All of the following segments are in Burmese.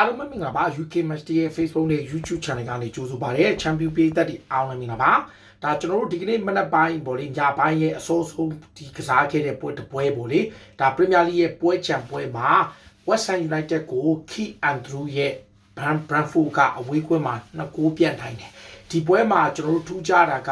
အားလုံးပဲမင်္ဂလာပါ UK Match ရဲ့ Facebook နဲ့ YouTube Channel ကနေကြိုဆိုပါရစေ Champion ပြည်သက်တွေအားလုံးမင်္ဂလာပါဒါကျွန်တော်တို့ဒီကနေ့မနက်ပိုင်းပေါ့လေညပိုင်းရဲ့အစိုးဆုံးဒီကစားခဲ့တဲ့ပွဲတစ်ပွဲပေါ့လေဒါ Premier League ရဲ့ပွဲချန်ပွဲမှာ West Ham United ကို Key Andrew ရဲ့ Brand Brentford ကအဝေးကွင်းမှာနှစ်ကိုးပြန့်ထိုင်တယ်ဒီပွဲမှာကျွန်တော်တို့ထူးခြားတာက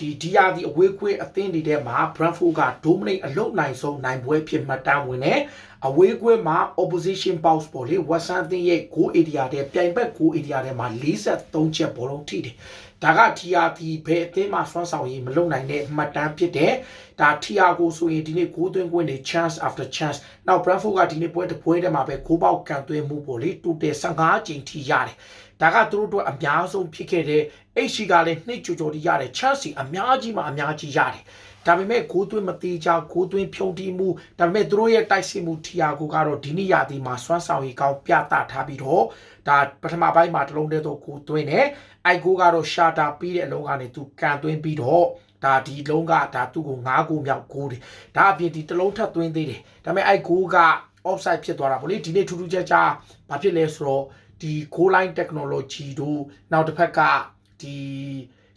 ဒီဒီယာဒီအဝေးကွင်းအသင်းတွေထဲမှာ Brentford က dominate အလုံးနိုင်ဆုံးနိုင်ပွဲဖြစ်မှတ်တမ်းဝင်တယ်အဝေးကွင်းမှာ opposition box ပေါ့လေ West Ham အသင်းရဲ့ goal area တဲ့ပြိုင်ဘက် goal area ထဲမှာ43ချက်ဘောလုံးထိတယ်ဒါက TRT ဘယ်အသင်းမှာဆွမ်းဆောင်ရေးမလုပ်နိုင်တဲ့မှတ်တမ်းဖြစ်တယ်ဒါ TRGO ဆိုရင်ဒီနေ့ဂိုးသွင်းခွင့်တွေ chance after chance နောက် Brentford ကဒီနေ့ပွဲတစ်ပွဲတည်းမှာပဲဂိုးပေါက်ကန်သွင်းမှုပေါ့လေတူတယ်15ကြိမ်ထိရတယ်ဒါကသူတို့တို့အများဆုံးဖြစ်ခဲ့တဲ့ HC ကလည်းနှိတ်ကြိုကြိုတီရတယ် Chelsea အများကြီးမှအများကြီးရတယ်ဒါပေမဲ့ဂိုးသွင်းမတိကြဂိုးသွင်းဖြုံတီးမှုဒါပေမဲ့သူတို့ရဲ့တိုက်စစ်မှု TRGO ကတော့ဒီနေ့ရာသီမှာစွမ်းဆောင်ရည်ကောင်းပြသထားပြီးတော့ဒါပထမပိုင်းမှာတလုံးတည်းတော့ဂိုးသွင်းတယ်အိုက်ဂိုးကတော့ရှာတာပြီးတဲ့အလုံးကနေသူကန်သွင်းပြီးတော့ဒါဒီလုံးကဒါသူ့ကို9ကိုမြောက်ဂိုးတယ်ဒါအပြင်ဒီတလုံးထပ်သွင်းသေးတယ်ဒါပေမဲ့အိုက်ဂိုးက offside ဖြစ်သွားတာပေါ့လေဒီနေ့ထူးထူးခြားခြားဘာဖြစ်လဲဆိုတော့ဒီ goal line technology တို့နောက်တစ်ဖက်က ဒီ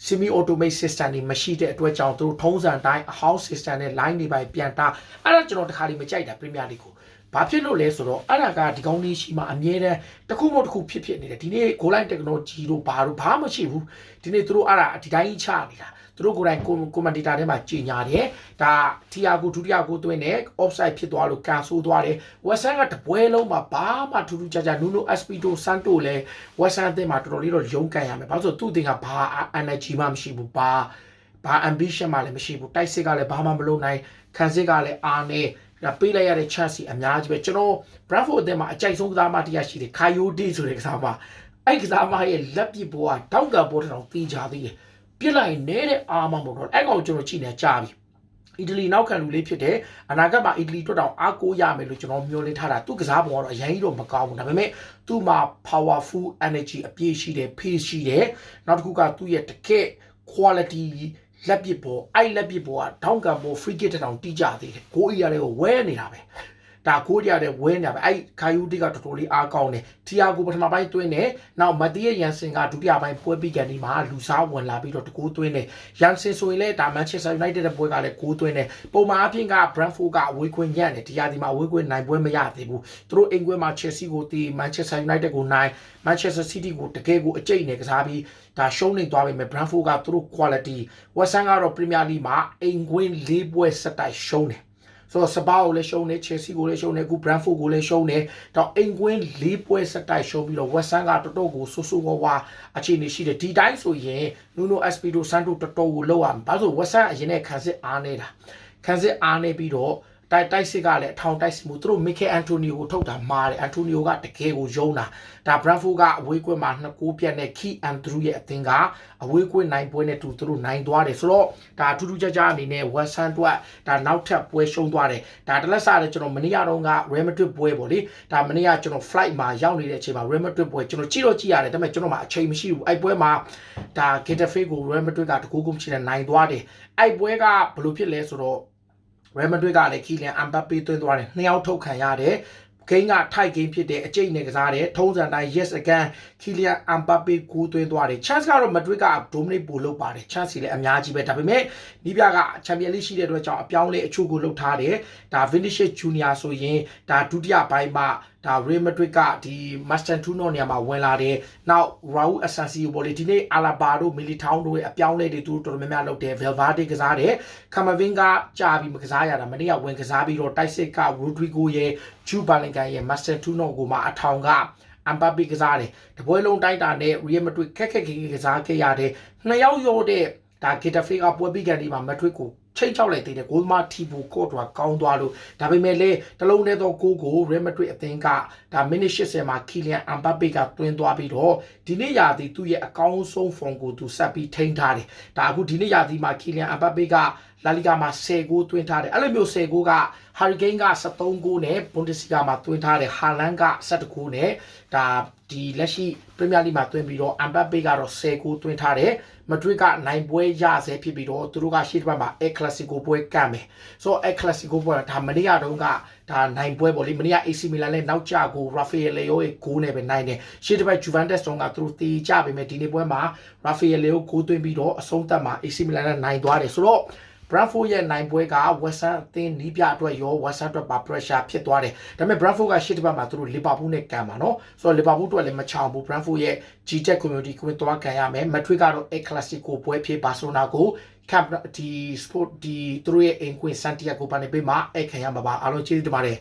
semi automate system တွေမရှိတဲ့အတွက်ကြောင့်သူတို့ထုံးစံတိုင်း house system နဲ့ line တွေပဲပြန်တာအဲ့ဒါကျွန်တော်တခါလေးမကြိုက်တာ Premier League ကိုဘာဖြစ်လို့လဲဆိုတော့အဲ့ဒါကဒီကောင်းလေးရှိမှအမြဲတမ်းတစ်ခုမဟုတ်တစ်ခုဖြစ်ဖြစ်နေတယ်ဒီနေ့ goal line technology တို့ဘာတို့ဘာမှမရှိဘူးဒီနေ့သူတို့အဲ့ဒါဒီတိုင်းချနေတာ သူတို့ကိုယ်တိုင်ကွန်မန်ဒေတာထဲမှာကြီးညာတယ်ဒါတီယာကိုဒုတိယကိုသွင်းတယ် offside ဖြစ်သွားလို့ကန်ဆိုးသွားတယ်ဝက်ဆန်ကတပွဲလုံးမှာဘာမှထူးထူးခြားခြားနူနိုအက်စပီတိုဆန်တိုလည်းဝက်ဆန်အသင်းမှာတော်တော်လေးတော့ရုန်းကန်ရမယ်ဘာလို့ဆိုသူ့အသင်းကဘာ energy မှမရှိဘူးဘာဘာ ambition မှလည်းမရှိဘူးတိုက်စစ်ကလည်းဘာမှမလုပ်နိုင်ခံစစ်ကလည်းအားနေဒါပေးလိုက်ရတဲ့ chance အများကြီးပဲကျွန်တော် Bradford အသင်းမှာအကြိုက်ဆုံးကစားမတရားရှိတယ် Coyote ဆိုတဲ့ကစားမအဲ့ကစားမရဲ့လက်ပစ်ဘောကတောက်ကဘောတောင်တီးကြသေးတယ် ပြစ်လိုက်နေတဲ့အာမမဟုတ်တော့အဲ့ကောင်ကျွန်တော်ကြည့်နေကြာပြီအီတလီနောက်ခံလူလေးဖြစ်တယ်အနာဂတ်မှာအီတလီအတွက်တောင်အားကိုးရမယ်လို့ကျွန်တော်မျှော်လင့်ထားတာသူကစားပုံကတော့အရင်ကြီးတော့မကောင်းဘူးဒါပေမဲ့သူ့မှာ powerful energy အပြည့်ရှိတယ် pace ရှိတယ်နောက်တစ်ခုကသူ့ရဲ့တကယ့် quality လက်ပစ်ပေါ်အဲ့လက်ပစ်ပေါ်ကထောင်းကံပေါ် free kick တောင်တီးကြသေးတယ်ကိုအီရတဲ့ကိုဝဲနေတာပဲ ဒါကိုကြတဲ့ဝဲနေတာပဲအဲ့ခါယူတီကတော်တော်လေးအားကောင်းတယ်တီယာကိုပထမပိုင်းသွင်းတယ်နောက်မတီးရဲ့ရန်စင်ကဒုတိယပိုင်းပွဲပြီးကန်ဒီမှာလူစားဝင်လာပြီးတော့တကူသွင်းတယ်ရန်စင်ဆိုရင်လည်းဒါမန်ချက်စတာယူနိုက်တက်တဲ့ပွဲကလည်းကိုသွင်းတယ်ပုံမှန်အပြင်ကဘရန်ဖို့ကအဝေးခွင့်ညံ့တယ်တီယာဒီမှာအဝေးခွင့်နိုင်ပွဲမရသေးဘူးသူတို့အင်ကွင်းမှာချက်စီကိုတီမန်ချက်စတာယူနိုက်တက်ကိုနိုင်မန်ချက်စတာစီးတီးကိုတကယ်ကိုအကျိတ်နဲ့ကစားပြီးဒါရှုံးနေသွားပြီမဲ့ဘရန်ဖို့ကသူတို့ quality ဝက်ဆန်ကတော့ Premier League မှာအင်ကွင်း၄ပွဲဆက်တိုက်ရှုံးတယ် ဆိုတော့စပါကိုလည်းရှုံးနေချယ်ဆီကိုလည်းရှုံးနေအခု Brentford ကိုလည်းရှုံးနေတော့အိမ်ကွင်း၄ပွဲဆက်တိုက်ရှုံးပြီးတော့ West Ham ကတော်တော်ကိုဆူဆူဝါဝါအခြေအနေရှိတယ်ဒီတိုင်းဆိုရင် Nuno Espirito Santo တော်တော်ကိုလောက်ရမှာဘာလို့ West Ham အရင်နဲ့ခံစစ်အားနေတာခံစစ်အားနေပြီးတော့ တိုက်တိုက်စစ်ကလည်းအထောင်တိုက်စစ်မှုသူတို့မီခဲအန်တိုနီယိုကိုထုတ်တာမာတယ်အန်တိုနီယိုကတကယ်ကိုယုံတာဒါဘရန်ဖိုကအဝေးကွင်းမှာနှစ်ကိုးပြတ်နဲ့ခီအန်ဒရူရဲ့အသင်းကအဝေးကွင်းနိုင်ပွဲနဲ့တူသူတို့နိုင်သွားတယ်ဆိုတော့ဒါထူးထူးခြားခြားအနေနဲ့ဝက်ဆန်တွက်ဒါနောက်ထပ်ပွဲရှုံးသွားတယ်ဒါတလက်စားတယ်ကျွန်တော်မနေ့ကတော့က Real Madrid ပွဲပေါ့လေဒါမနေ့ကကျွန်တော် flight မှာရောက်နေတဲ့အချိန်မှာ Real Madrid ပွဲကျွန်တော်ကြည့်တော့ကြည့်ရတယ်ဒါပေမဲ့ကျွန်တော်မှအချိန်မရှိဘူးအဲ့ပွဲမှာဒါ Getafe ကို Real Madrid ကတကူးကုန်းချင်တဲ့နိုင်သွားတယ်အဲ့ပွဲကဘယ်လိုဖြစ်လဲဆိုတော့ Real Madrid ကလည်းခီလန်အမ်ဘပ်ပေသွင်းသွားတယ်နှစ်ယောက်ထုတ်ခံရတယ်ဂိမ်းကထိုက်ဂိမ်းဖြစ်တဲ့အကျိတ်နဲ့ကစားတယ်ထုံးစံတိုင်း yes again ခီလန်အမ်ဘပ်ပေကိုသွင်းသွားတယ် chance ကတော့ Madrid က dominate ပို့လုပ်ပါတယ် chance လည်းအများကြီးပဲဒါပေမဲ့နီးပြက Champions League ရှိတဲ့အတွက်ကြောင့်အပြောင်းလဲအချို့ကိုလုပ်ထားတယ်ဒါ Vinicius Junior ဆိုရင်ဒါဒုတိယပိုင်းမှာ ဒါ Real Madrid ကဒီ Master Tuno နေရာမှာဝင်လာတယ်။ Now Raul Asensio ပေါ်လေဒီနေ့ Alaba တို့ Militao တို့ရဲ့အပြောင်းလဲတွေသူတို့တော်တော်များများလုပ်တယ်။ Valverde ကစားတယ်။ Camavinga ကြာပြီးမကစားရတာမနေ့ကဝင်ကစားပြီးတော့တိုက်စစ်က Rodrigo ရဲ့ Jude Bellingham ရဲ့ Master Tuno ကိုမှအထောင်ကအမ်ဘပီကစားတယ်။တပွဲလုံးတိုက်တာနဲ့ Real Madrid ခက်ခက်ခဲခဲကစားခဲ့ရတယ်။နှစ်ယောက်ရောတဲ့ဒါ Getafe ကပွဲပြီးကန်ဒီမှာ Madrid ကို ချိန်ချောက်လိုက်သေးတယ်ဂိုးမတီဘူကော့တွာကောင်းသွားလို့ဒါပေမဲ့လေတလုံးနဲ့တော့ကိုကို Real Madrid အသင်းကဒါမိနစ်80မှာ Kylian Mbappe ကတွင်းသွားပြီးတော့ဒီနေ့ရာသီသူ့ရဲ့အကောင်းဆုံးဖုန်းကိုသူဆက်ပြီးထိန်းထားတယ်ဒါအခုဒီနေ့ရာသီမှာ Kylian Mbappe ကလာလီဂါမှာ10ဂိုးသွင်းထားတယ်အဲ့လိုမျိုး10ဂိုးက Hurricane က73ဂိုးနဲ့ Bundesliga မှာသွင်းထားတယ် Haaland က17ဂိုးနဲ့ဒါဒီလက်ရှိ Premier League မှာသွင်းပြီးတော့ Mbappe ကတော့10ဂိုးသွင်းထားတယ်မဒရစ်ကနိုင်ပွဲရဆဲဖြစ်ပြီးတော့သူတို့ကရှေ့တစ်ပတ်မှာ A club Clasico ပွဲကမ်းမယ်ဆိုတော့ El Clasico ပွဲဒါမနေ့ကတုန်းကဒါနိုင်ပွဲပေါ့လေမနေ့က AC Milan နဲ့နောက်ကျကို Rafael Leo ရဲ့ဂိုးနဲ့ပဲနိုင်တယ်ရှေ့တစ်ပတ် Juventus တုန်းကသူတို့တီးကြပေမဲ့ဒီနေ့ပွဲမှာ Rafael Leo ဂိုးသွင်းပြီးတော့အဆုံးသတ်မှာ AC Milan နဲ့နိုင်သွားတယ်ဆိုတော့ Brentford ရဲ့နိုင်ပွဲက West Ham အသင်းနီးပြအတွက်ရော West Ham အတွက်ပါ pressure ဖြစ်သွားတယ်ဒါပေမဲ့ Brentford ကရှေ့တစ်ပတ်မှာသူတို့ Liverpool နဲ့ကန်ပါနော်ဆိုတော့ Liverpool အတွက်လည်းမချောင်ဘူး Brentford ရဲ့ G-Tech community ကိုသွားကန်ရမယ် Madrid ကတော့ El Clasico ပွဲဖြစ် Barcelona ကို Camp ဒီ sport ဒီသူတို့ရဲ့အိမ်ကွင်း Santiago ဘာနေပေးမှာအဲ့ခံရမှာပါအားလုံးကျေးဇူးတင်ပါတယ်